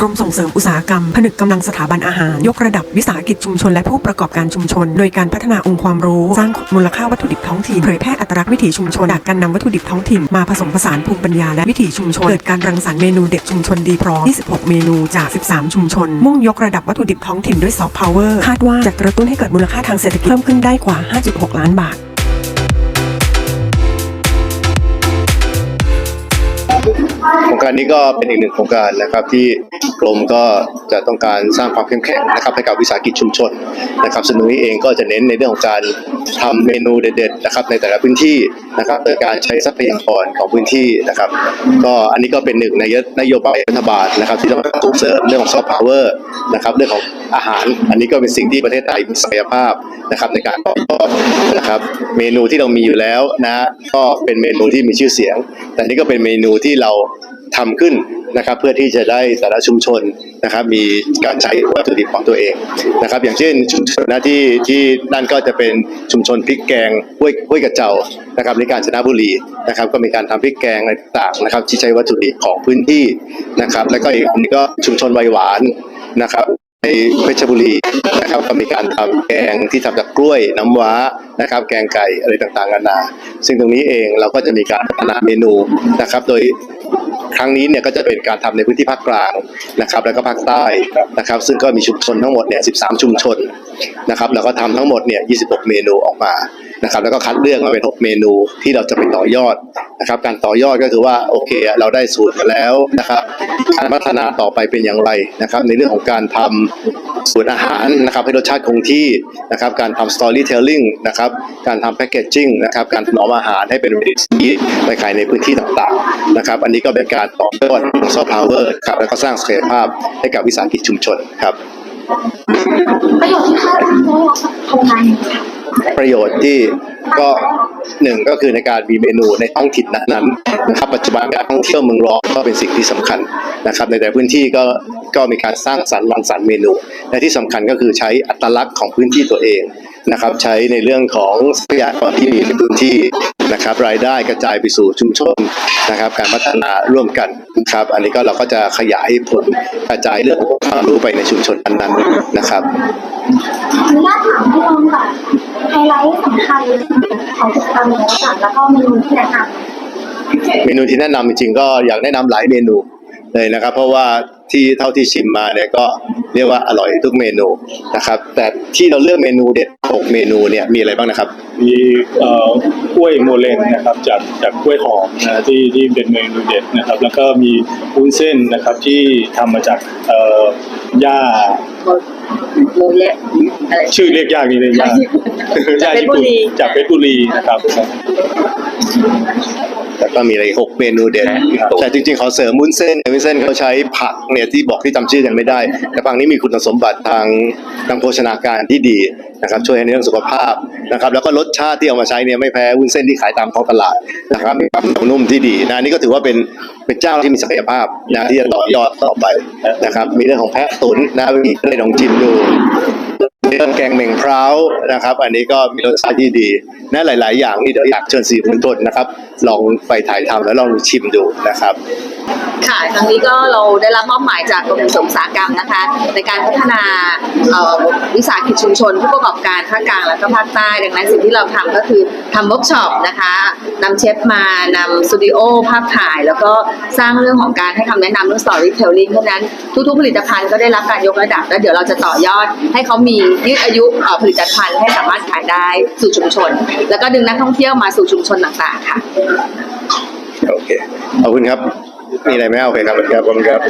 กรมส่งเสริมอุตสาหกรรม ผนึกกำลังสถาบันอาหาร ยกระดับวิสาหกิจชุมชนและผู้ประกอบการชุมชน โดยการพัฒนาองค์ความรู้ สร้างมูลค่าวัตถุดิบท้องถิ่นเผยแพร่อัตลักษณ์วิถีชุมชนจากการนำวัตถุดิบท้องถิ่นมาผสมผสานภูมิปัญญาและวิถีชุมชนเกิดการรังสรรค์เมนูเด็ดชุมชนดีพร้อม 26 เมนูจาก 13 ชุมชน มุ่งยกระดับวัตถุดิบท้องถิ่นด้วยซอฟต์พาวเวอร์คาดว่าจะกระตุ้นให้เกิดมูลค่าทางเศรษฐกิจเพิ่มขึ้นได้กว่า 5.6 ล้านบาท โครงการนี้ก็เป็นอีกหนึ่งโครงการนะครับที่กรมก็จะต้องการสร้างความเข้มแข็งนะครับให้กับวิสาหกิจชุมชนนะครับซึ่งตรงนี้เองก็จะเน้นในเรื่องของการทำเมนูเด็ดๆนะครับในแต่ละพื้นที่นะครับโดยการใช้ทรัพยากรของพื้นที่นะครับ ก็อันนี้ก็เป็นหนึ่งในนโยบายรัฐบาลนะครับที่ต้องการส่งเสริมเรื่องของซอฟต์พาวเวอร์นะครับเรื่องของอาหาร อันนี้ก็เป็นสิ่งที่ประเทศไทยมีศักยภาพนะครับในการต่อยอดนะครับเมนูที่เรามีอยู่แล้วนะก็เป็นเมนูที่มีชื่อเสียง แต่นี่ก็เป็นเมนูที่เรา ทำขึ้นนะครับ เพื่อที่จะได้สาระชุมชนนะครับ มีการใช้วัตถุดิบของตัวเองนะครับ อย่างเช่นชุมชนนะที่ที่นั่นก็จะเป็นชุมชนพริกแกงห้วยห้วยกระเจ้านะครับในการชนะบุรีนะครับ ก็มีการทำพริกแกงอะไรต่างๆนะครับ ที่ใช้วัตถุดิบของพื้นที่นะครับ แล้วก็อีกอันนี้ก็ชุมชนไวหวานนะครับ ในเพชรบุรีนะครับก็มีการทำแกงที่ทำจากกล้วยน้ำว้านะครับ แกงไก่อะไรต่างๆนานา ซึ่งตรงนี้เองเราก็จะมีการพัฒนาเมนูนะครับ โดยครั้งนี้เนี่ยก็จะเป็นการทำในพื้นที่ภาคกลางนะครับ แล้วก็ภาคใต้นะครับ ซึ่งก็มีชุมชนทั้งหมดเนี่ย 13 ชุมชนนะครับ แล้วก็ทำทั้งหมดเนี่ย 26 เมนูออกมา นะครับแล้วก็คัดเลือกมาเป็น6เมนูที่เราจะไปต่อยอดนะครับการต่อยอดก็คือว่าโอเคเราได้สูตรมาแล้วนะครับการพัฒนาต่อไปเป็นอย่างไรนะครับในเรื่องของการทำสูตรอาหารนะครับให้รสชาติคงที่นะครับการทำ storytelling นะครับการทำ packaging นะครับการถนอมอาหารให้เป็นวิถีไปขายในพื้นที่ต่างๆนะครับอันนี้ก็เป็นการต่อยอด soft power ครับแล้วก็สร้างศักยภาพให้กับวิสาหกิจชุมชนครับ ประโยชน์ที่คาดว่าได้รับจากโครงการนี้ค่ะประโยชน์ที่ก็หนึ่งก็คือในการมีเมนูในท้องถิ่นนั้นนะครับปัจจุบันการท่องเที่ยวเมืองรองก็เป็นสิ่งที่สำคัญนะครับ ในแต่พื้นที่ก็ก็มีการสร้างสรรค์รังสรรค์เมนู และที่สำคัญก็คือใช้อัตลักษณ์ของพื้นที่ตัวเอง นะครับใช้ในเรื่องของทรัพยากรที่มีในพื้นที่นะครับ รายได้กระจายไปสู่ชุมชนนะครับ การพัฒนาร่วมกันนะครับ อันนี้ก็เราก็จะขยายผลกระจายเรื่องของความรู้ไปในชุมชนนั้นๆนะครับขออนุญาตถามพี่รองค่ะไฮไลท์สำคัญของกิจกรรมนี้ค่ะแล้วก็เมนูที่แนะนำเมนูที่แนะนำจริงๆก็อยากแนะนำหลายเมนูเลยนะครับ เพราะว่า ที่เท่าที่ชิมมาเนี่ยก็เรียกว่าอร่อยทุกเมนูนะครับ แต่ที่เราเลือกเมนูเด็ดหกเมนูเนี่ยมีอะไรบ้างนะครับ มีเอ่อกล้วยโมเลนนะครับจากจากกล้วยหอมนะที่ที่เป็นเมนูเด็ดนะครับ แล้วก็มีวุ้นเส้นนะครับที่ทำมาจากเอ่อหญ้าโมเละอะไร ชื่อเรียกยากนี่เลยยากจากเพชรบุรี จากเพชรบุรีนะครับ แล้วก็มีอะไรอีกหกเมนูเด็ดครับแต่จริงๆขอเสริมมุ้นเส้นมุ้นเส้นเขาใช้ผักเนี่ยที่บอกที่จำชื่อกันไม่ได้ แต่ผักนี้มีคุณสมบัติทางทางโภชนาการที่ดีนะครับช่วยในเรื่องสุขภาพนะครับแล้วก็รสชาติที่เอามาใช้เนี่ยไม่แพ้วุ้นเส้นที่ขายตามท้องตลาดนะครับมีความเหนียวนุ่มที่ดีนะอันนี่ก็ถือว่าเป็นเป็นเจ้าที่มีศักยภาพนะที่จะต่อยอดต่อไปนะครับมีเรื่องของแพะตุ๋นนะมีก็เลยลองชิมดู เรื่องแกงเหม่งพร้าวนะครับ อันนี้ก็มีรสชาติที่ดีนะหลาย ๆ อย่างนี่เดี๋ยวอยากเชิญสื่อมวลชนนะครับ ลองไปถ่ายทำแล้วลองชิมดูนะครับ ค่ะครั้งนี้ก็เราได้รับมอบหมายจากกรมส่งเสริมอุตสาหกรรมนะคะ ในการพัฒนาเอ่อวิสาหกิจชุมชน ผู้ประกอบการภาคกลางและก็ภาคใต้ดังนั้นสิ่งที่เราทำก็คือทำเวิร์กช็อปนะคะนำเชฟมานำสตูดิโอภาพถ่าย แล้วก็สร้างเรื่องของการให้คำแนะนำเรื่อง storytelling เพราะฉะนั้นทุกๆผลิตภัณฑ์ก็ได้รับการยกระดับแล้วเดี๋ยวเราจะต่อยอดให้เขามียืดอายุเอ่อผลิตภัณฑ์ให้สามารถขายได้สู่ชุมชน แล้วก็ดึงนักท่องเที่ยวมาสู่ชุมชนต่างๆ ค่ะ โอเค ขอบคุณครับ มีอะไรไหมโอเคครับขอบคุณครับ